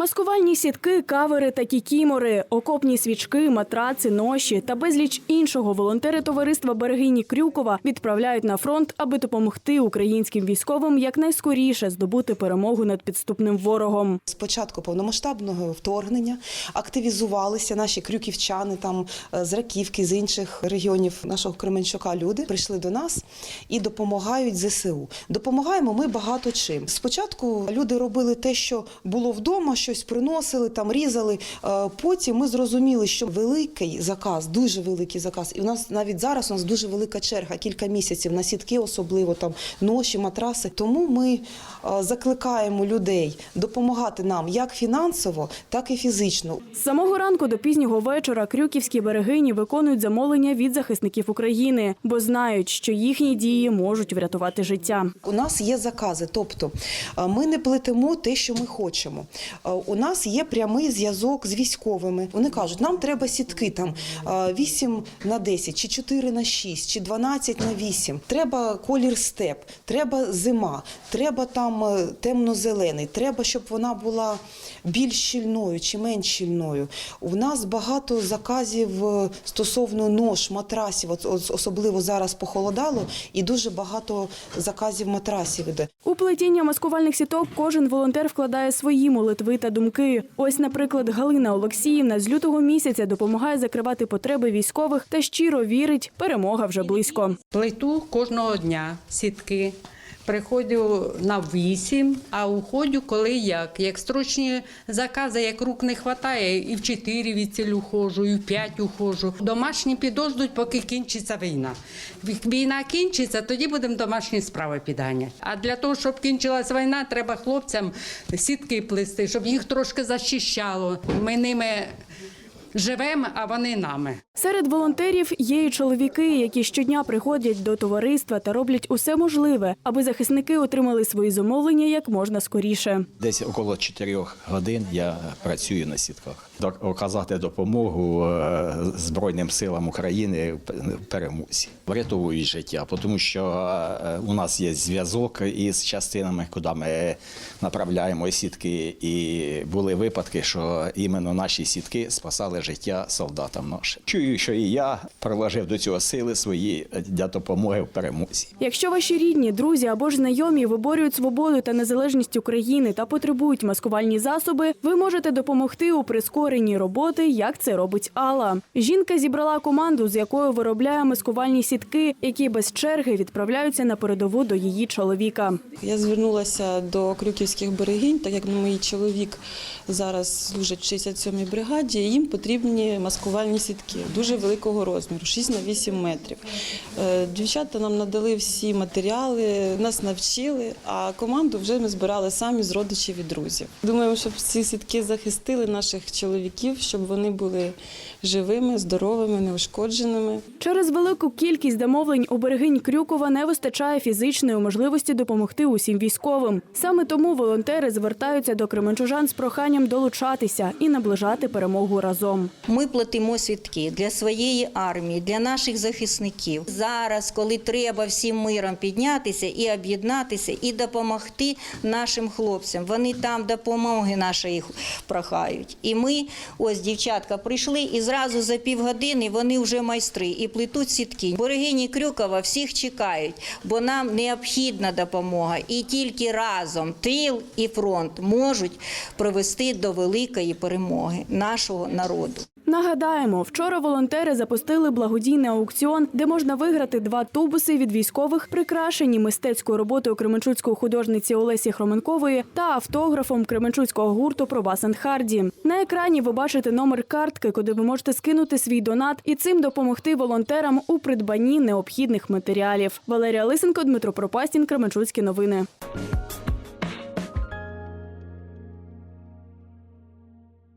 Маскувальні сітки, кавери та кікімори, окопні свічки, матраци, ноші та безліч іншого волонтери товариства Берегині Крюкова відправляють на фронт, аби допомогти українським військовим якнайскоріше здобути перемогу над підступним ворогом. З початку повномасштабного вторгнення активізувалися наші крюківчани там е, з Раківки, з інших регіонів нашого Кременчука. Люди прийшли до нас і допомагають ЗСУ. Допомагаємо ми багато чим. Спочатку люди робили те, що було вдома, щось приносили, там різали. Е, Потім ми зрозуміли, що великий заказ, дуже великий заказ. І у нас навіть зараз у нас дуже велика черга, кілька місяців на сітки, особливо там ноші, матраси. Тому ми е, закликаємо людей допомагати нам як фінансово, так і фізично. З самого ранку до пізнього вечора крюківські берегині виконують замовлення від захисників України, бо знають, що їхні дії можуть врятувати життя. У нас є закази, тобто е, ми не плетемо те, що ми хочемо. У нас є прямий зв'язок з військовими. Вони кажуть, нам треба сітки там е, 8 на 10, чи 4 на 6, чи 12 на 8. Треба колір степ, треба зима, треба там е, темно-зелений, треба, щоб вона була більш щільною чи менш щільною. У нас багато заказів е, стосовно нож, матрасів, особливо зараз похолодало, і дуже багато заказів матрасів іде. У плетіння маскувальних сіток кожен волонтер вкладає свої молитви та думки. Ось, наприклад, Галина Олексіївна з лютого місяця допомагає закривати потреби військових та щиро вірить, перемога вже близько. Плиту кожного дня сітки. Приходжу на вісім, а уходжу коли як. Як строчні закази, як рук не вистачає, і в чотири відціль ухожу, і в п'ять ухожу. Домашні підождуть, поки кінчиться війна. Війна кінчиться, тоді будемо домашні справи підганяти. А для того, щоб кінчилась війна, треба хлопцям сітки плести, щоб їх трошки захищало. Ми ними живемо, а вони нами. Серед волонтерів є і чоловіки, які щодня приходять до товариства та роблять усе можливе, аби захисники отримали свої замовлення як можна скоріше. Десь около 4 годин я працюю на сітках. Оказати допомогу е, Збройним силам України в перемозі. Врятовують життя, тому що е, у нас є зв'язок із частинами, куди ми направляємо сітки. І були випадки, що іменно наші сітки спасали життя солдатам нашим. Чую, що і я приложив до цього сили свої для допомоги в перемозі. Якщо ваші рідні, друзі або ж знайомі виборюють свободу та незалежність України та потребують маскувальні засоби, ви можете допомогти у прискоренні роботи, як це робить Алла. Жінка зібрала команду, з якою виробляє маскувальні сітки, які без черги відправляються на передову до її чоловіка. Я звернулася до крюківських берегинь, так як мій чоловік зараз служить в 67-й бригаді. Їм потрібні маскувальні сітки дуже великого розміру, 6 на 8 метрів. Е, Дівчата нам надали всі матеріали, нас навчили, а команду вже ми збирали самі з родичів і друзів. Думаємо, щоб ці сітки захистили наших чоловіків, щоб вони були живими, здоровими, неушкодженими. Через велику кількість замовлень у берегинь Крюкова не вистачає фізичної можливості допомогти усім військовим. Саме тому волонтери звертаються до кременчужан з проханням долучатися і наближати перемогу разом. Ми платимо свідки для своєї армії, для наших захисників. Зараз, коли треба всім миром піднятися і об'єднатися, і допомогти нашим хлопцям. Вони там допомоги нашої прохають. І ми, ось дівчатка, прийшли і зразу за півгодини вони вже майстри і плетуть сітки. Берегині Крюкова всіх чекають, бо нам необхідна допомога. І тільки разом тил і фронт можуть привести до великої перемоги нашого народу. Нагадаємо, вчора волонтери запустили благодійний аукціон, де можна виграти два тубуси від військових, прикрашені мистецькою роботою кременчуцької художниці Олесі Хроменкової та автографом кременчуцького гурту Пробас енд Харді. На екрані ви бачите номер картки, куди ви можете скинути свій донат і цим допомогти волонтерам у придбанні необхідних матеріалів. Валерія Лисенко, Дмитро Пропастін, Кременчуцькі новини.